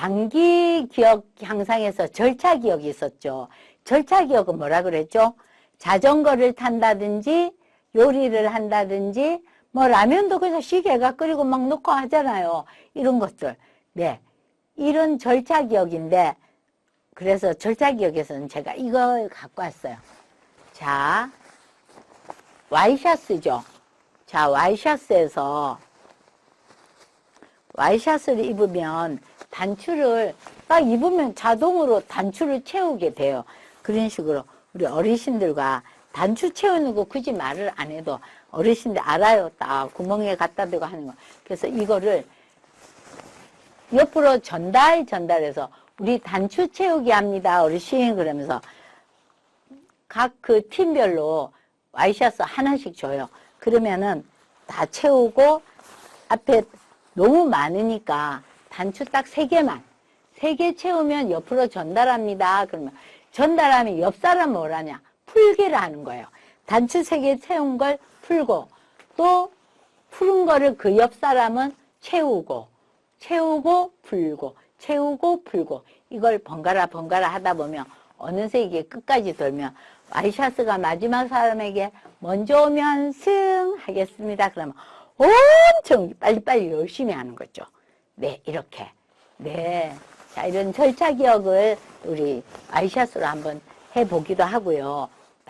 장기 기억 향상에서 절차 기억이 있었죠. 절차 기억은 뭐라 그랬죠? 자전거를 탄다든지 요리를 한다든지 뭐 라면도 그냥 시계가 끓이고 막 넣고 하잖아요. 이런 것들. 네. 이런 절차 기억인데 그래서 절차 기억에서는 제가 이걸 갖고 왔어요. 자, 와이셔츠죠. 자, 와이셔츠에서 와이셔츠를 입으면 단추를 딱 입으면 자동으로 단추를 채우게 돼요. 그런 식으로 우리 어르신들과 단추 채우는 거 굳이 말을 안 해도 어르신들 알아요. 딱 구멍에 갖다 대고 하는 거. 그래서 이거를 옆으로 전달 전달해서 우리 단추 채우기 합니다. 어르신 그러면서 각 그 팀별로 와이셔츠 하나씩 줘요. 그러면은 다 채우고 앞에 너무 많으니까 단추 딱 세 개만 세 개 채우면 옆으로 전달합니다. 그러면 전달하면 옆 사람 뭐라냐 풀기를 하는 거예요. 단추 세 개 채운 걸 풀고 또 푸른 거를 그 옆 사람은 채우고 채우고 풀고 채우고 풀고 이걸 번갈아 번갈아 하다 보면 어느새 이게 끝까지 돌면 와이셔츠가 마지막 사람에게 먼저 오면 승 하겠습니다. 그러면 엄청 빨리빨리 열심히 하는 거죠. 네, 이렇게. 네. 자, 이런 절차 기억을 우리 와이셔츠로 한번 해보기도 하고요.